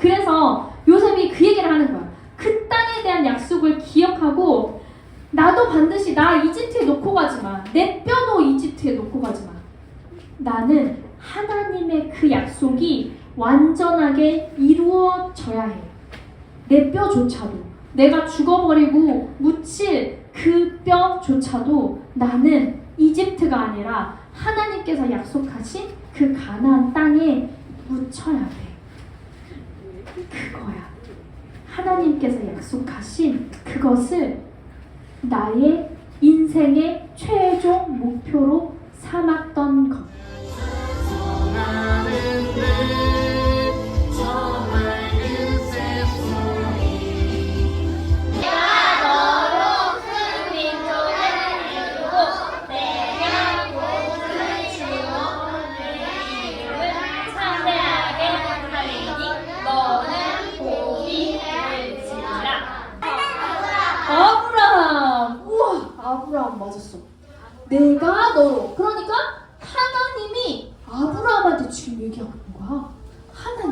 그래서 요셉이 그 얘기를 하는 거야. 그 땅에 대한 약속을 기억하고 나도 반드시 나 이집트에 놓고 가지 마. 내 뼈도 이집트에 놓고 가지 마. 나는 하나님의 그 약속이 완전하게 이루어져야 해. 내 뼈조차도 내가 죽어버리고 묻힐 그 뼈조차도 나는 이집트가 아니라 하나님께서 약속하신 그 가나안 땅에. 그거야. 하나님께서 약속하신 그것을 나의 인생의 최종 목표로 삼았던 것. 맞았어. 내가 너로. 그러니까 하나님이 아브라함한테 지금 얘기하고 있는 거야. 하나님.